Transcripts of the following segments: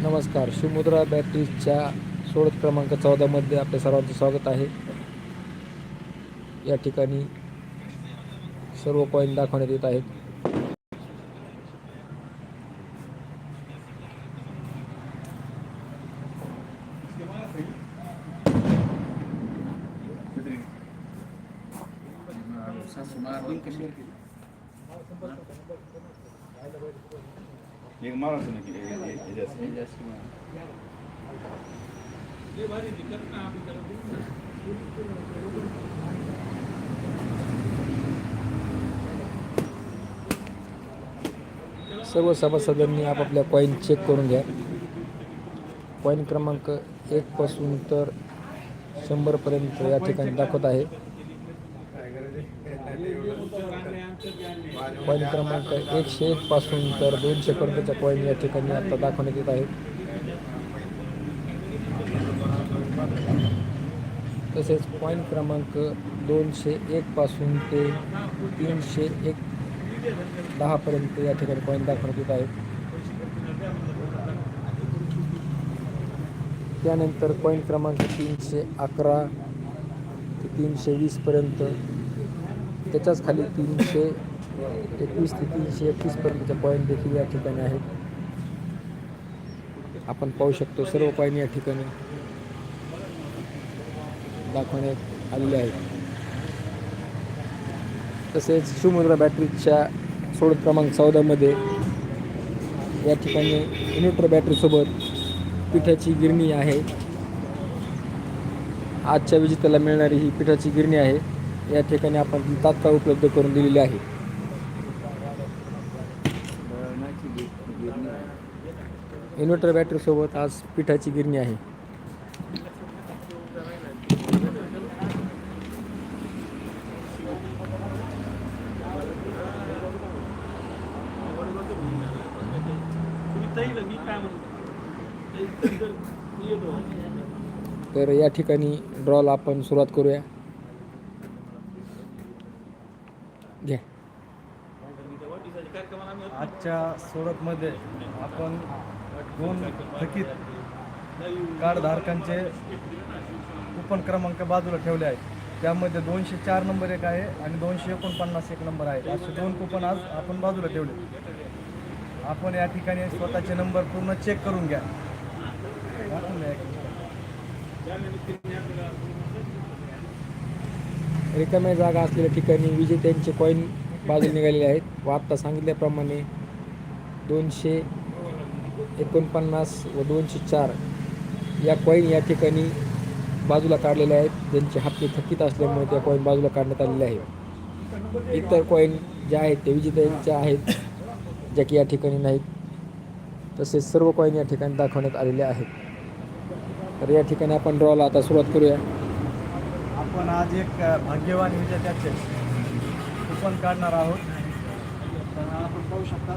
नमस्कार शिवमुद्रा बॅटरीजच्या सोडत क्रमांक चौदामध्ये आपल्या सर्वांचं स्वागत आहे. या ठिकाणी सर्व कॉईन दाखवण्यात येत आहेत. एक मारा तुम्ही की हे जास्त. सर्व सभासदांनी आपापल्या कॉईन चेक करून घ्या. कॉईन क्रमांक एकपासून तर शंभरपर्यंत या ठिकाणी दाखवत आहे. कॉईन क्रमांक एकशे एक पासून तर दोनशे पर्यंतच्या कॉईन या ठिकाणी आता दाखवण्यात येत आहेत तसेच कॉईन क्रमांक दोनशे एक पासून ते तीनशे एक दहापर्यंत या ठिकाणी कॉईन दाखवण्यात येत आहेत. त्यानंतर कॉईन क्रमांक तीनशे अकरा ते तीनशे वीसपर्यंत त्याच्याच खाली तीनशे एकवीस ते तीनशे एकतीसपर्यंतच्या पॉईंट देखील या ठिकाणी आहेत. आपण पाहू शकतो सर्व पॉईंट या ठिकाणी दाखवण्यात आलेले आहेत. तसेच शिवमुद्रा बॅटरीच्या सोड क्रमांक चौदामध्ये या ठिकाणी इन्व्हर्टर बॅटरीसोबत पिठाची गिरणी आहे. आजच्या विजेत्याला मिळणारी ही पिठाची गिरणी आहे. या ठिकाणी आपण तात्काळ उपलब्ध करून दिलेली आहे. इन्व्हर्टर बॅटरीसोबत आज पिठाची गिरणी आहे. तर या ठिकाणी ड्रॉला आपण सुरुवात करूया. घ्या. आजच्या सोडतमध्ये आपण दोन थकीत कार्डधारकांचे कुपन क्रमांक बाजूला ठेवले आहेत. त्यामध्ये दोनशे चार नंबर एक आहे आणि दोनशे एकोणपन्नास एक नंबर आहे. असे दोन कुपन आज आपण बाजूला ठेवले. आपण या ठिकाणी स्वतःचे नंबर पूर्ण चेक करून घ्या. रिकाम्या जागा असलेल्या ठिकाणी विजेत्यांचे कॉईन बाजूला निघालेले आहेत. व आत्ता सांगितल्याप्रमाणे दोनशे एकोणपन्नास व दोनशे चार या कॉईन या ठिकाणी बाजूला काढलेल्या आहेत. ज्यांचे हप्ते थकीत असल्यामुळे त्या कॉईन बाजूला काढण्यात आलेल्या आहेत. इतर कॉईन ज्या आहेत ते विजेत्यांच्या आहेत ज्या की या ठिकाणी नाहीत. तसेच सर्व कॉईन या ठिकाणी दाखवण्यात आलेले आहेत. तर या ठिकाणी आपण ड्रॉला आता सुरुवात करूया. आपण आज एक भाग्यवान विजेत्याचे कुपन काढणार आहोत. आपण पाहू शकता.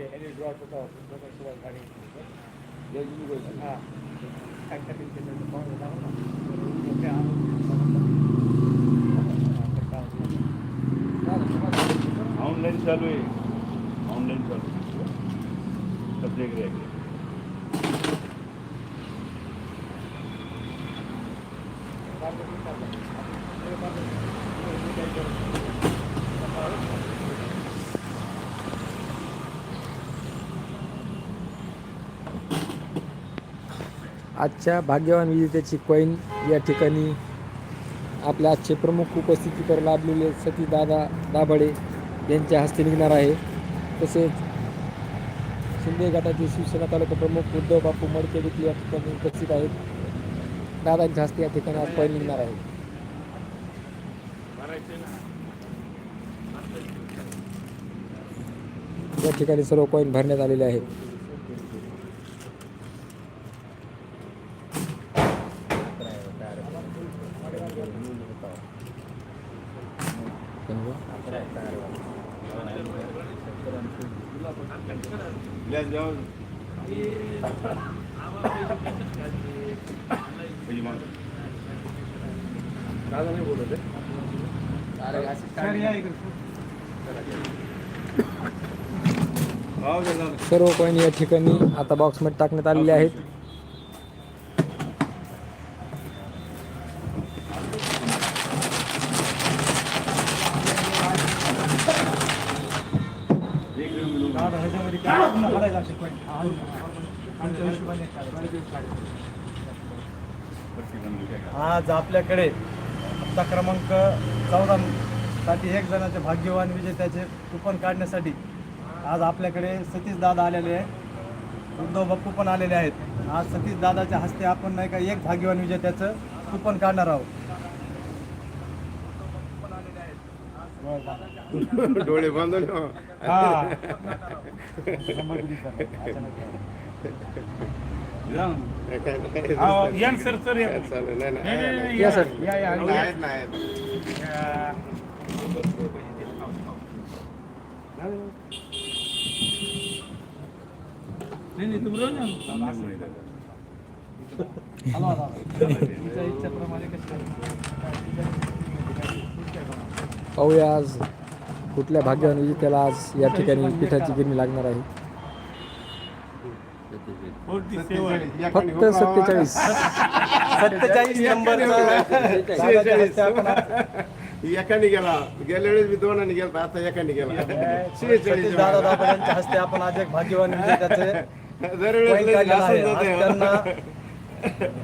ते सगळं पारदर्शक आहे उत्तरला सत्तावीस दाखव ऑनलाईन चालू आहे. ऑनलाईन चालू आहे. सब देख आजच्या भाग्यवान विजेत्याची कॉईन या ठिकाणी आपल्या आजचे प्रमुख उपस्थितीकर लाभलेले सतीदादा दाभाडे यांच्या हस्ते निघणार आहे. तसेच शिंदे गटाचे शिवसेना तालुका प्रमुख उद्धव बापू मडके देखील या ठिकाणी उपस्थित आहेत. दादांच्या हस्ते या ठिकाणी आज कॉईन निघणार आहे. या ठिकाणी सर्व कॉईन भरण्यात आलेले आहेत. Hey, सर्व कॉईन या ठिकाणी आता बॉक्समध्ये टाकण्यात आलेले आहेत. ह्याच्यामध्ये आज आपल्याकडे. हप्ता क्रमांक चौदा साठी एक जणाचे भाग्यवान विजेत्याचे कुपन काढण्यासाठी. आज आपल्याकडे सतीश दादा आलेले आहे उद्धव बाप्पू पण आलेले आहेत. आज सतीश दादाच्या हस्ते आपण नाही का एक भाग्यवान विजेत्याचं कुपन काढणार आहोत. डोळे बांधून हा. या सर सर या. या सर या या नाही नाही पाहूया आज कुठल्या भाग्यवान विजेत्याला आज या ठिकाणी पिठाची गिरणी लागणार आहे. फक्त सत्तेचाळीस. सत्तेचाळीस नंबरचा एकाने गेला. गेल्या वेळेस मी दोनाने गेला आता एकाने गेला. सतीश दादा दादा यांच्या हस्ते आपण आज एक भाग्यवान विजेत्याचे coin काढलेला आहे. आज. त्यांना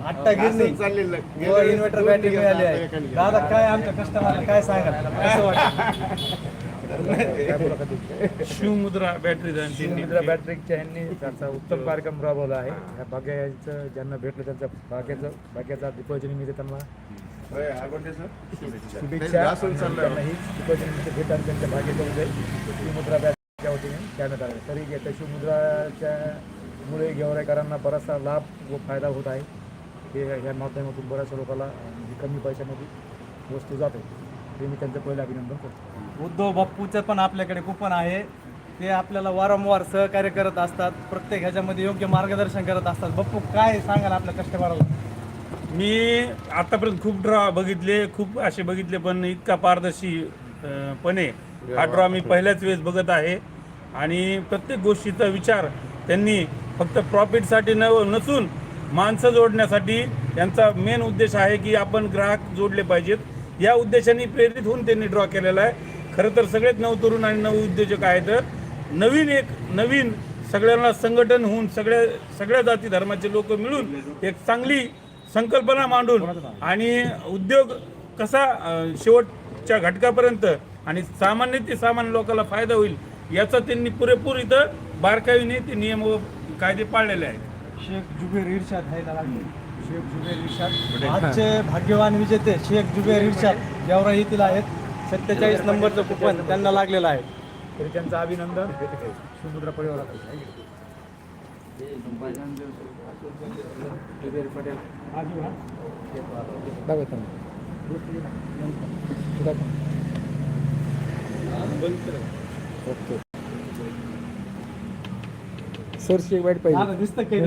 आट्टा गिरणी. असंच चाललेलं. व गेल्या वेळेस इन्व्हर्टर बॅटरी मिळाली आहे. दादा काय आमच्या कस्टमरला काय सांगा कसं वाटतं. शिवमुद्रा बॅटरी मित्र बॅटरीच्या यांनी त्याचा उत्तम कार्यक्रम राबवला आहे. ह्या भाग्याचं ज्यांना भेटलं त्यांच्या भाग्याचं भाग्याचा दीपावली निमित्त त्यांना. शुभेच्छा. घासून चाललंय. त्यांना ही दीपावली निमित्त भेट आणि त्यांच्या भाग्याच्या उदय शिवमुद्रा बॅटरीच्या वतीने करण्यात आले. तरी त्या शिवमुद्राच्या मुळे गेवराईकरांना बराचसा लाभ व फायदा होत आहे. हे ह्या माध्यमातून बऱ्याचशा लोकांना कमी पैशामध्ये वस्तू जाते. ते मी त्यांचं पहिलं अभिनंदन करतो. उद्धव बाप्पूचं पण आपल्याकडे कुपन आहे. ते आपल्याला वारंवार सहकार्य करत असतात. प्रत्येक ह्याच्यामध्ये योग्य मार्गदर्शन करत असतात. बाप्पू काय सांगाल आपल्या कस्टमरला? मी आतापर्यंत खूप ड्रॉ बघितले खूप असे बघितले पण इतका पारदर्शी अं, पणे हा ड्रॉ मी पहिल्याच वेळेस बघत आहे. आणि प्रत्येक गोष्टीचा विचार त्यांनी फक्त प्रॉफिटसाठी न नसून माणसं जोडण्यासाठी त्यांचा मेन उद्देश आहे की आपण ग्राहक जोडले पाहिजेत. या उद्देशाने प्रेरित होऊन त्यांनी ड्रॉ केलेला आहे. खरं तर सगळेच नवतरुण आणि नव उद्योजक आहेत. नवीन एक नवीन सगळ्यांना संघटन होऊन सगळ्या सगळ्या जाती धर्माचे लोक मिळून एक चांगली संकल्पना मांडून आणि उद्योग कसा शेवटच्या घटकापर्यंत आणि सामान्य ते सामान्य लोकांना फायदा होईल याचा त्यांनी पुरेपूर इथं बारकाईने ते नियम व कायदे पाळलेले आहेत. शेख जुबेर इर्शाद आजचे भाग्यवान विजेते शेख जुबेर इर्शाद गेवरा येथील आहेत सत्तेचाळीस नंबरचं कुपन त्यांना लागलेलं आहे. तरी त्यांचं अभिनंदन. शिवमुद्रा परिवारात एक वाईट पाहिजे. दिसतं काही